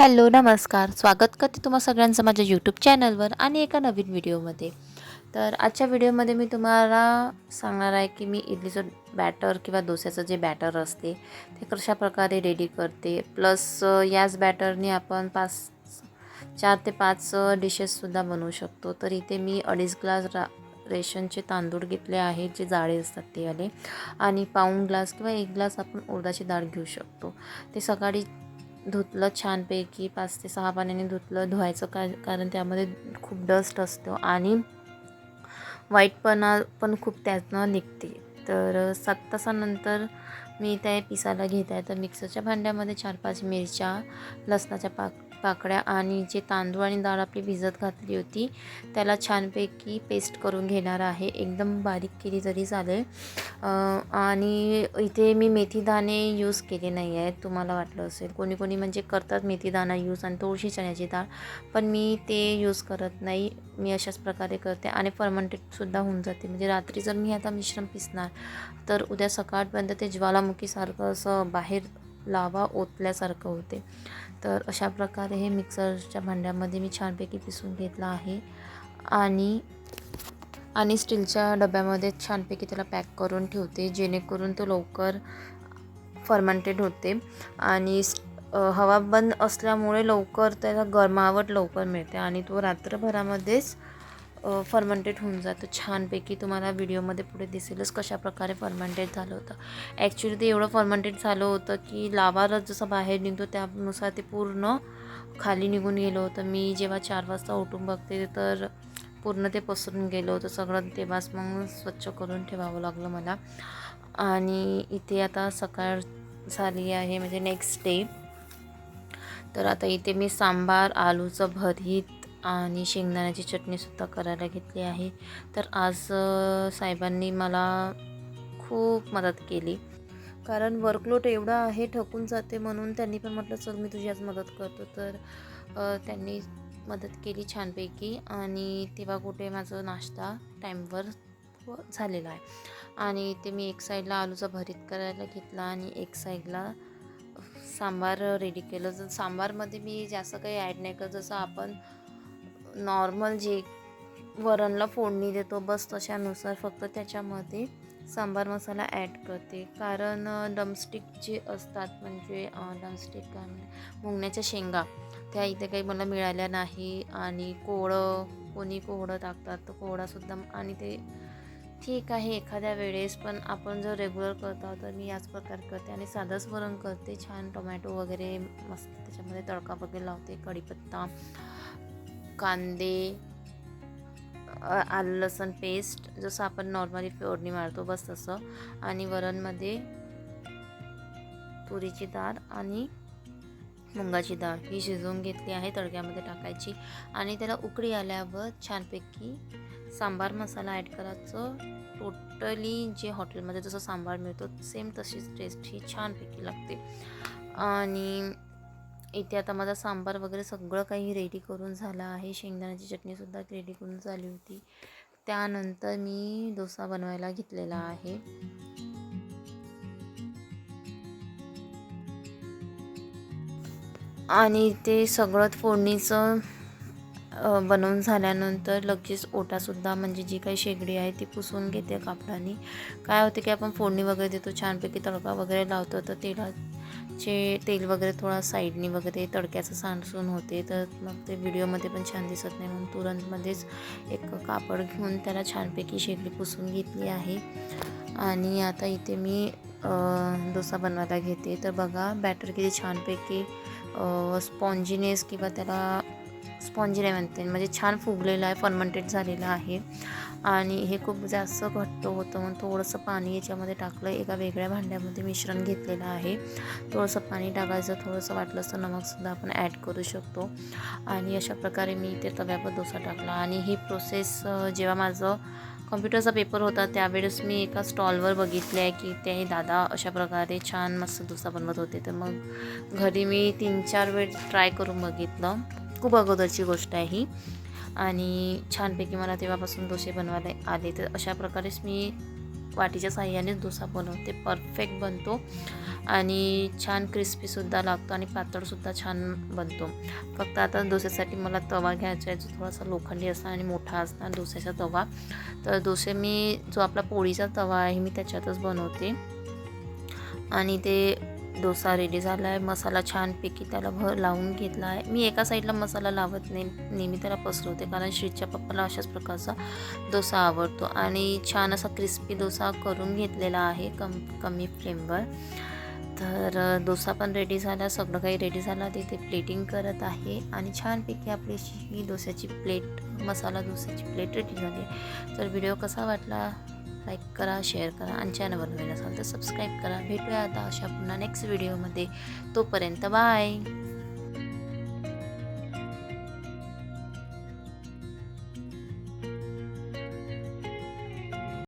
Hello नमस्कार. स्वागत करते तुम्हा सगळ्यांचं माझ्या यूट्यूब चॅनलवर आणि एका नवीन व्हिडिओमध्ये तर आजच्या व्हिडिओमध्ये मी तुम्हाला सांगणार आहे की मी इडलीचं बॅटर किंवा डोस्याचं जे बॅटर असते ते कशा प्रकारे रेडी करते. प्लस याच बॅटरने आपण पाच चार ते पाच डिशेससुद्धा बनवू शकतो. तर इथे मी अडीच ग्लास रा रेशनचे तांदूळ घेतले आहेत जे जाळे असतात ते आले आणि पाऊण ग्लास किंवा एक ग्लास आपण उडदाची डाळ घेऊ शकतो. ते सकाळी धुतलं छानपैकी पाच ते सहा पाण्याने धुतलं धुवायचं का कारण त्यामध्ये खूप डस्ट असतो आणि वाईटपणा पण खूप त्यातनं निघते. तर सात तासानंतर मी त्या पिसायला घेत आहे. तर मिक्सरच्या भांड्यामध्ये चार पाच मिरच्या लसणाच्या पाक पाकळ्या आणि जे तांदूळ आणि डाळ आपली भिजत घातली होती त्याला छानपैकी पेस्ट करून घेणार आहे. एकदम बारीक केली तरी चालेल. आणि इथे मी मेथीदाणे यूज केले नाही आहेत तुम्हाला वाटलं असेल. कोणी कोणी म्हणजे करतात मेथीदाणा यूज आणि थोडीशी चण्याची डाळ पण मी ते यूज करत नाही. मी अशाच प्रकारे करते आणि फर्मंटेडसुद्धा होऊन जाते. म्हणजे रात्री जर मी आता मिश्रण पिसणार तर उद्या सकाळपर्यंत ते ज्वालामुखीसारखं असं बाहेर लावा ओतल्यासारखं होते. तर अशा प्रकारे हे मिक्सरच्या भांड्यामध्ये मी छानपैकी पिसून घेतलं आहे. आणि आणि स्टीलच्या डब्यामध्ये छानपैकी त्याला पॅक करून ठेवते जेणेकरून तो लवकर फर्मंटेड होते. आणि हवा बंद असल्यामुळे लवकर त्याला गरमावट लवकर मिळते आणि तो रात्रभरामध्येच फर्मंटेड होऊन जातं. छानपैकी तुम्हाला व्हिडिओमध्ये पुढे दिसेलच कशाप्रकारे फर्मंटेड झालं होतं. ॲक्च्युली ते एवढं फर्मंटेड झालं होतं की लावारच जसं बाहेर निघतो त्यानुसार ते पूर्ण खाली निघून गेलं होतं. मी जेव्हा चार वाजता उठून बघते तर पूर्ण ते पसरून गेलं होतं सगळं. तेव्हाच मग स्वच्छ करून ठेवावं लागलं मला. आणि इथे आता सकाळ झाली आहे म्हणजे नेक्स्ट डे तर आता इथे मी सांबार आलूचं भरीत आणि शेंगदाण्याची चटणीसुद्धा करायला घेतली आहे. तर आज साहेबांनी मला खूप मदत केली. कारण वर्कलोड एवढा आहे ठकून जाते म्हणून त्यांनी पण म्हटलं चल मी तुझी आज मदत करतो. तर त्यांनी मदत केली छानपैकी. आणि तेव्हा कुठे माझं नाश्ता टाईमवर झालेला आहे. आणि ते मी एक साईडला आलूचा भरीत करायला घेतला आणि एक साईडला सांबार रेडी केलं. जर सांबारमध्ये मी जास्त काही ॲड नाही करत जसं आपण नॉर्मल जे वरणला फोडणी देतो बस तशानुसार फक्त त्याच्यामध्ये सांबार मसाला ॲड करते. कारण डमस्टिक जे असतात म्हणजे डमस्टिक काय मुंगण्याच्या शेंगा त्या इथे काही मला मिळाल्या नाही. आणि कोवळं कोणी कोवळं टाकतात तर कोवळासुद्धा आणि ते ठीक आहे एखाद्या वेळेस पण आपण जर रेग्युलर करत आहोत तर मी याच प्रकारे करते आणि साधंच वरण करते. छान टोमॅटो वगैरे मस्त त्याच्यामध्ये तडका वगैरे लावते कढीपत्ता कांदे आलं लसूण पेस्ट जसं आपण नॉर्मली फोडणी मारतो बस तसं. आणि वरणमध्ये तुरीची डाळ आणि मुंगाची डाळ ही शिजवून घेतली आहे तडक्यामध्ये टाकायची. आणि त्याला उकळी आल्यावर छानपैकी सांबार मसाला ॲड करायचं टोटली जे हॉटेलमध्ये जसं सांबार मिळतो सेम तशीच टेस्ट ही छानपैकी लागते. आणि इथे आता माझा सांबार वगैरे सगळं काही रेडी करून झालं आहे. शेंगदाण्याची चटणीसुद्धा रेडी करून झाली होती. त्यानंतर मी डोसा बनवायला घेतलेला आहे. आणि ते सगळं फोडणीचं बनवून झाल्यानंतर लगेच ओटासुद्धा म्हणजे जी काही शेगडी आहे ती पुसून घेते कापडाने. काय होते की आपण फोडणी वगैरे देतो छानपैकी तडका वगैरे लावतो तर तेलाचे तेल वगैरे थोडा साईडनी वगैरे तडक्याचं सांडसून होते तर मग ते व्हिडिओमध्ये पण छान दिसत नाही. म्हणून तुरंतमध्येच एक कापड घेऊन त्याला छानपैकी शेगडी पुसून घेतली आहे. आणि आता इथे मी डोसा बनवायला घेते. तर बघा बॅटर किती छानपैकी स्पॉन्जिनेस किंवा त्याला स्पॉन्जी लेमन म्हणते म्हणजे छान फुगलेलं आहे फर्मंटेड झालेलं आहे. आणि हे खूप जास्त घट्ट होतं म्हणून थोडंसं पाणी याच्यामध्ये टाकलं. एका वेगळ्या भांड्यामध्ये मिश्रण घेतलेलं आहे. थोडंसं पाणी टाकायचं थोडंसं वाटलं असतं नमकसुद्धा आपण ॲड करू शकतो. आणि अशा प्रकारे मी ते तव्यावर डोसा टाकला. आणि ही प्रोसेस जेव्हा माझं कम्प्युटरचा पेपर होता त्यावेळेस मी एका स्टॉलवर बघितले आहे की ते दादा अशा प्रकारे छान मस्त डोसा बनवत होते. तर मग घरी मी तीन चार वेळ ट्राय करून बघितलं. खूप अगोदरची गोष्ट आहे ही. आणि छानपैकी मला तेव्हापासून डोसे बनवायला आले. तर अशा प्रकारेच मी वाटीच्या साह्यानेच डोसा बनवते. परफेक्ट बनतो आणि छान क्रिस्पीसुद्धा लागतो आणि पातळसुद्धा छान बनतो. फक्त आता डोस्यासाठी मला तवा घ्यायचा आहे. जो थोडासा लोखंडी असणार आणि मोठा असणार डोस्याचा तवा. तर डोसे मी जो आपला पोळीचा तवा आहे मी त्याच्यातच बनवते. आणि ते डोसा रेडी झाला आहे मसाला छानपैकी त्याला भर लावून घेतला आहे मी एका साईडला मसाला लावत नाही. नेहमी त्याला पसरवते कारण श्रीच्या पप्पाला अशाच प्रकारचा डोसा आवडतो. आणि छान असा क्रिस्पी डोसा करून घेतलेला आहे. कम कमी फ्लेमवर तर डोसा पण रेडी झाला. सगळं काही रेडी झालं. तिथे प्लेटिंग करत आहे. आणि छानपैकी आपली ही डोस्याची प्लेट मसाला डोस्याची प्लेट रेडी झाली. तर व्हिडिओ कसा वाटला? लाईक करा शेअर करा आणि चॅनलवर नवीन असाल तर सबस्क्राईब करा. भेटूया आता अशा पुन्हा नेक्स्ट व्हिडिओमध्ये तोपर्यंत बाय.